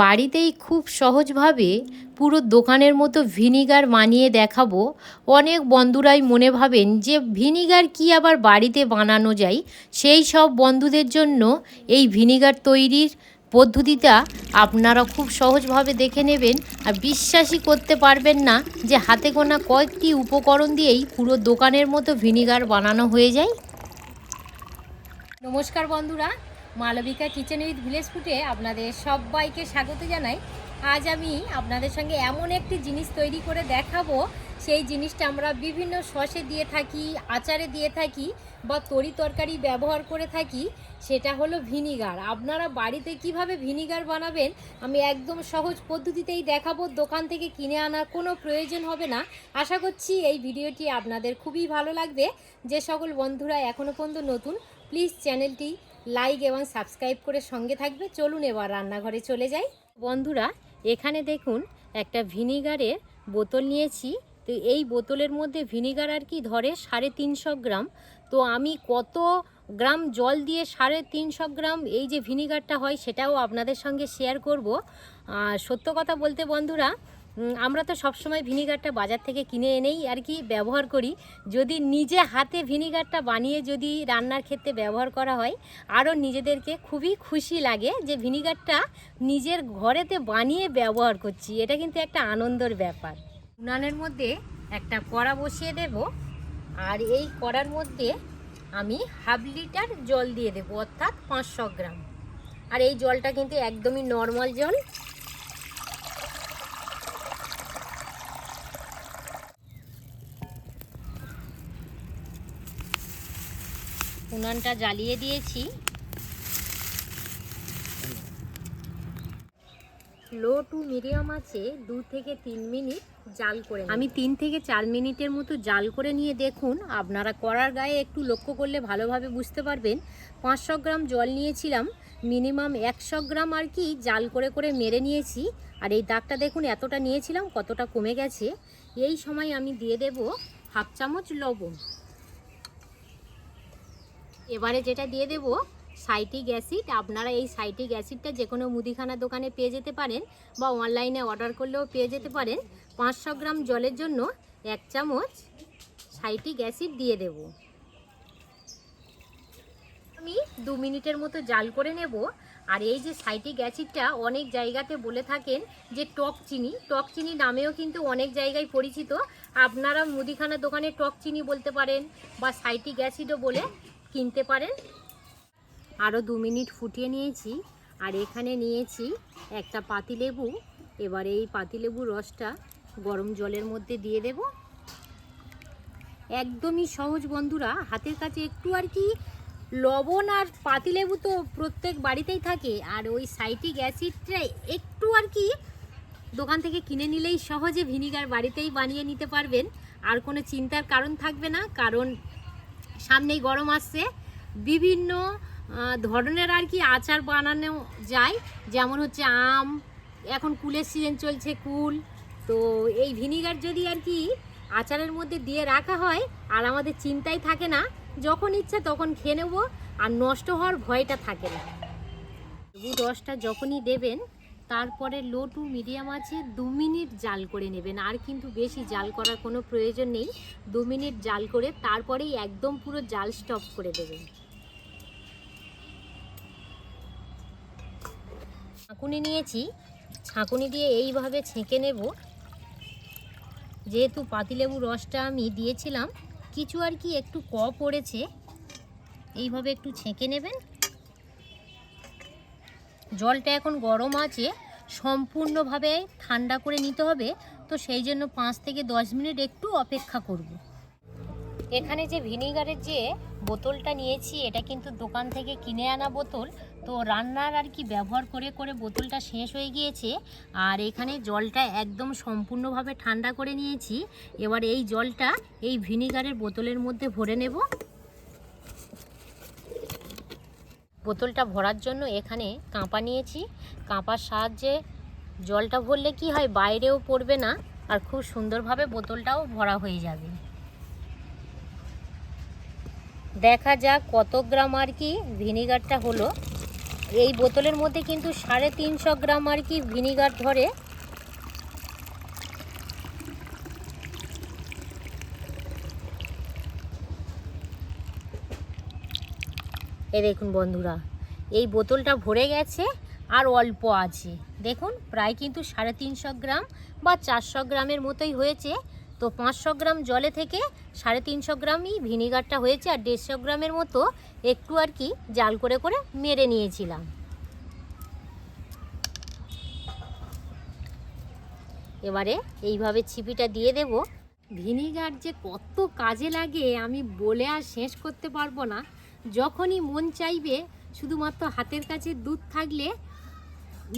বাড়িতেই খুব সহজভাবে পুরো দোকানের মতো ভিনিগার বানিয়ে দেখাবো। অনেক বন্ধুরাই মনে ভাবেন যে ভিনিগার কি আবার বাড়িতে বানানো যায়? সেই সব বন্ধুদের জন্য এই ভিনিগার তৈরির পদ্ধতিটা আপনারা খুব সহজভাবে দেখে নেবেন আর বিশ্বাসই করতে পারবেন না যে হাতে গোনা কয়েকটি উপকরণ দিয়েই পুরো দোকানের মতো ভিনিগার বানানো হয়ে যায়। নমস্কার বন্ধুরা মালবিকা কিচেন উইথ ভিলেজ ফুটে আপনাদের সবাইকে স্বাগত জানাই। আজ আমি আপনাদের সঙ্গে এমন একটি জিনিস তৈরি করে দেখাবো। সেই জিনিসটা আমরা বিভিন্ন সসে দিয়ে থাকি, আচারে দিয়ে থাকি বা তরি তরকারি ব্যবহার করে থাকি, সেটা হলো ভিনিগার। আপনারা বাড়িতে কীভাবে ভিনিগার বানাবেন, আমি একদম সহজ পদ্ধতিতেই দেখাবো। দোকান থেকে কিনে আনার কোনো প্রয়োজন হবে না। আশা করছি এই ভিডিওটি আপনাদের খুবই ভালো লাগবে। যে সকল বন্ধুরা এখনও পর্যন্ত নতুন প্লিজ চ্যানেলটি লাইক এবং সাবস্ক্রাইব করে সঙ্গে থাকবে। চলুন এবার রান্নাঘরে চলে যাই। বন্ধুরা, এখানে দেখুন, একটা ভিনিগারের বোতল নিয়েছি। তো এই বোতলের মধ্যে ভিনিগার আর কি ধরে সাড়ে তিনশো গ্রাম। তো আমি কত গ্রাম জল দিয়ে সাড়ে তিনশো গ্রাম এই যে ভিনিগারটা হয়, সেটাও আপনাদের সঙ্গে শেয়ার করব। সত্য কথা বলতে বন্ধুরা আমরা তো সবসময় ভিনিগারটা বাজার থেকে কিনে এনেই আর কি ব্যবহার করি। যদি নিজে হাতে ভিনিগারটা বানিয়ে যদি রান্নার ক্ষেত্রে ব্যবহার করা হয়, আরও নিজেদেরকে খুবই খুশি লাগে যে ভিনিগারটা নিজের ঘরেতে বানিয়ে ব্যবহার করছি। এটা কিন্তু একটা আনন্দের ব্যাপার। উনানের মধ্যে একটা কড়া বসিয়ে দেব আর এই কড়ার মধ্যে আমি হাফ লিটার জল দিয়ে দেবো, অর্থাৎ পাঁচশো গ্রাম। আর এই জলটা কিন্তু একদমই নর্মাল জল উনানটা জ্বালিয়ে দিয়েছি। লো টু মিডিয়াম আছে, দু থেকে তিন মিনিট জাল করে আমি তিন থেকে চার মিনিটের মতো জাল করে নিয়ে দেখুন, আপনারা কড়ার গায়ে একটু লক্ষ্য করলে ভালোভাবে বুঝতে পারবেন। পাঁচশো গ্রাম জল নিয়েছিলাম, মিনিমাম একশো গ্রাম আর কি জাল করে করে মেরে নিয়েছি। আর এই দাগটা দেখুন, এতটা নিয়েছিলাম, কতটা কমে গেছে। এই সময় আমি দিয়ে দেব হাফ চামচ লবণ। এবারে যেটা দিয়ে দেব সাইটিক অ্যাসিড। আপনারা এই সাইটিক অ্যাসিডটা যে কোনো মুদিখানা দোকানে পেয়ে যেতে পারেন বা অনলাইনে অর্ডার করলেও পেয়ে যেতে পারেন। পাঁচশো গ্রাম জলের জন্য এক চামচ সাইটিক অ্যাসিড দিয়ে দেব। আমি দু মিনিটের মতো জাল করে নেব। আর এই যে সাইটিক অ্যাসিডটা অনেক জায়গাতে বলে থাকেন যে টক চিনি। টক চিনি নামেও কিন্তু অনেক জায়গায় পরিচিত। আপনারা মুদিখানা দোকানে টক চিনি বলতে পারেন বা সাইটিক অ্যাসিডও বলে কিনতে পারেন। আরও দু মিনিট ফুটিয়ে নিয়েছি। আর এখানে নিয়েছি একটা পাতিলেবু। এবার এই পাতিলেবুর রসটা গরম জলের মধ্যে দিয়ে দেব। একদমই সহজ বন্ধুরা, হাতের কাছে একটু আর কি লবণ আর পাতিলেবু তো প্রত্যেক বাড়িতেই থাকে। আর ওই সাইটিক অ্যাসিডটা একটু আর কি দোকান থেকে কিনে নিলেই সহজে ভিনিগার বাড়িতেই বানিয়ে নিতে পারবেন। আর কোনো চিন্তার কারণ থাকবে না, কারণ সামনেই গরম আসছে। বিভিন্ন ধরনের আর কি আচার বানানো যায়। যেমন হচ্ছে আম, এখন কুলের সিজন চলছে কুল। তো এই ভিনিগার যদি আর কি আচারের মধ্যে দিয়ে রাখা হয়, আর আমাদের চিন্তাই থাকে না, যখন ইচ্ছা তখন খেয়ে নেব, আর নষ্ট হওয়ার ভয়টা থাকে না। রসটা যখনই দেবেন তারপরে লো টু মিডিয়াম আছে, দু মিনিট জাল করে নেবেন। আর কিন্তু বেশি জাল করার কোনো প্রয়োজন নেই। দু মিনিট জাল করে তারপরেই একদম পুরো জাল স্টপ করে দেবেন। ছাঁকুনি নিয়েছি। ছাঁকুনি দিয়ে এইভাবে ছেঁকে নেব। যেহেতু পাতিলেবু রসটা আমি দিয়েছিলাম, কিছু আর কি একটু ক পড়েছে, এইভাবে একটু ছেঁকে নেবেন। জলটা এখন গরম আছে, সম্পূর্ণভাবে ঠান্ডা করে নিতে হবে, তো সেই জন্য পাঁচ থেকে দশ মিনিট একটু অপেক্ষা করব। এখানে যে ভিনিগারের যে বোতলটা নিয়েছি, এটা কিন্তু দোকান থেকে কিনে আনা বোতল, তো রান্নার আর কি ব্যবহার করে করে বোতলটা শেষ হয়ে গিয়েছে, আর এখানে জলটা একদম সম্পূর্ণভাবে ঠান্ডা করে নিয়েছি এবার এই জলটা এই ভিনিগারের বোতলের মধ্যে ভরে নেব বোতলটা ভরার জন্য এখানে কাঁপা নিয়েছি। কাঁপার সাহায্যে জলটা ভরলে কি হয়, বাইরেও পড়বে না আর খুব সুন্দরভাবে বোতলটাও ভরা হয়ে যাবে। দেখা যাক কত গ্রাম আর কি ভিনিগারটা হলো। এই বোতলের মধ্যে কিন্তু সাড়ে তিনশো গ্রাম আর কি ভিনিগার ধরে এ দেখুন বন্ধুরা, এই বোতলটা ভরে গেছে আর অল্প আছে। দেখুন, প্রায় কিন্তু সাড়ে তিনশো গ্রাম বা চারশো গ্রামের মতোই হয়েছে। তো পাঁচশো গ্রাম জলে থেকে সাড়ে তিনশো গ্রামই ভিনিগারটা হয়েছে আর দেড়শো গ্রামের মতো একটু আর কি জাল করে করে মেরে নিয়েছিলাম। এবারে এইভাবে ছিপিটা দিয়ে দেব। ভিনিগার যে কত কাজে লাগে আমি বলে আর শেষ করতে পারব না। যখনই মন চাইবে, শুধুমাত্র হাতের কাছে দুধ থাকলে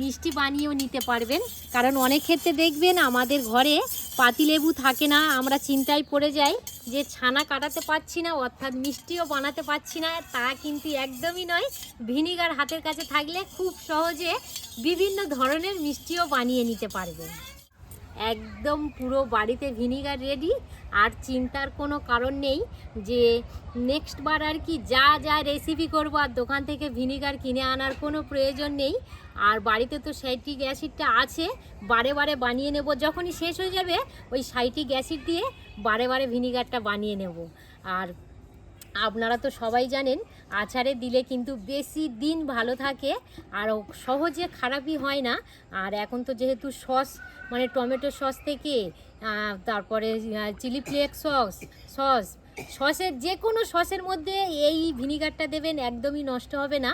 মিষ্টি বানিয়েও নিতে পারবেন। কারণ অনেক ক্ষেত্রে দেখবেন আমাদের ঘরে পাতিলেবু থাকে না, আমরা চিন্তায় পড়ে যাই যে ছানা কাটাতে পারছি না, অর্থাৎ মিষ্টিও বানাতে পারছি না, তা কিন্তু একদমই নয়। ভিনিগার হাতের কাছে থাকলে খুব সহজে বিভিন্ন ধরনের মিষ্টিও বানিয়ে নিতে পারবেন। একদম পুরো বাড়িতে ভিনিগার রেডি আর চিন্তার কোনো কারণ নেই যে নেক্সট বার আর কি যা যা রেসিপি করব আর দোকান থেকে ভিনিগার কিনে আনার কোনো প্রয়োজন নেই। আর বাড়িতে তো সাইট্রিক অ্যাসিডটা আছে, বারে বারে বানিয়ে নেব। যখনই শেষ হয়ে যাবে, ওই সাইট্রিক অ্যাসিড দিয়ে বারে বারে ভিনিগারটা বানিয়ে নেব। আর আপনারা তো সবাই জানেন, আচারে দিলে কিন্তু বেশি দিন ভালো থাকে আর সহজে খারাপই হয় না। আর এখন তো যেহেতু সস মানে টমেটো সস থেকে তারপরে চিলি ফ্লেক্স সস সস সসের যে কোনো সসের মধ্যে এই ভিনিগারটা দেবেন, একদমই নষ্ট হবে না।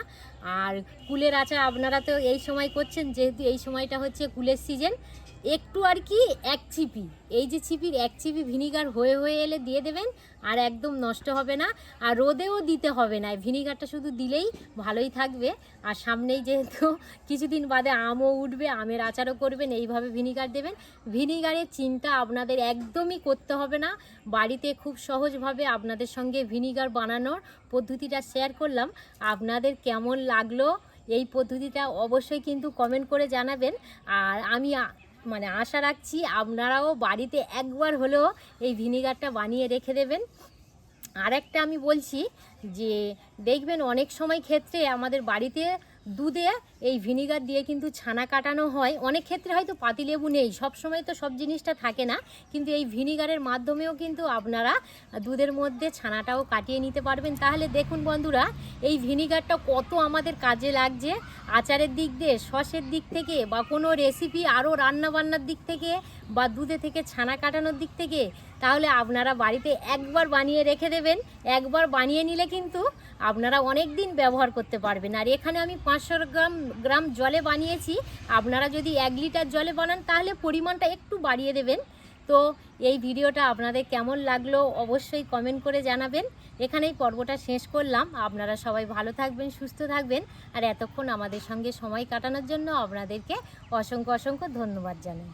আর কুলের আচার আপনারা তো এই সময় করছেন, যেহেতু এই সময়টা হচ্ছে কুলের সিজন একটু আর কি এক চিপি এই যে চিপির এক চিপি ভিনিগার হয়ে হয়ে এলে দিয়ে দেবেন, আর একদম নষ্ট হবে না, আর রোদেও দিতে হবে না। ভিনিগারটা শুধু দিলেই ভালোই থাকবে। আর সামনেই যেহেতু কিছুদিন বাদে আমও উঠবে, আমের আচারও করবেন, এইভাবে ভিনিগার দেবেন। ভিনিগারের চিন্তা আপনাদের একদমই করতে হবে না। বাড়িতে খুব সহজভাবে আপনাদের সঙ্গে ভিনিগার বানানোর পদ্ধতিটা শেয়ার করলাম। আপনাদের কেমন লাগল এই পদ্ধতিটা অবশ্যই কিন্তু কমেন্ট করে জানাবেন। আর আমি মানে আশা রাখছি আপনারাও বাড়িতে একবার হলেও এই ভিনিগারটা বানিয়ে রেখে দেবেন। আর একটা আমি বলছি যে, দেখবেন অনেক সময় ক্ষেত্রে আমাদের বাড়িতে দুধে এই ভিনিগার দিয়ে কিন্তু ছানা কাটানো হয়। অনেক ক্ষেত্রে হয়তো পাতিলেবু নেই সব সময় তো সব জিনিসটা থাকে না। কিন্তু এই ভিনিগারের মাধ্যমেও কিন্তু আপনারা দুধের মধ্যে ছানাটাও কাটিয়ে নিতে পারবেন। তাহলে দেখুন বন্ধুরা, এই ভিনিগারটা কত আমাদের কাজে লাগছে। আচারের দিক দিয়ে, সসের দিক থেকে বা কোনো রেসিপি আরও রান্না বান্নার দিক থেকে বা দুধে থেকে ছানা কাটানোর দিক থেকে, তাহলে আপনারা বাড়িতে একবার বানিয়ে রেখে দেবেন। একবার বানিয়ে নিলে কিন্তু আপনারা অনেক দিন ব্যবহার করতে পারবেন। আর এখানে আমি পাঁচশো গ্রাম গ্রাম জলে বানিয়েছি। আপনারা যদি এক লিটার জলে বানান, তাহলে পরিমাণটা একটু বাড়িয়ে দেবেন। তো এই ভিডিওটা আপনাদের কেমন লাগল অবশ্যই কমেন্ট করে জানাবেন। এখানেই পর্বটা শেষ করলাম। আপনারা সবাই ভালো থাকবেন, সুস্থ থাকবেন। আর এতক্ষণ আমাদের সঙ্গে সময় কাটানোর জন্য আপনাদেরকে অসংখ্য অসংখ্য ধন্যবাদ জানাই।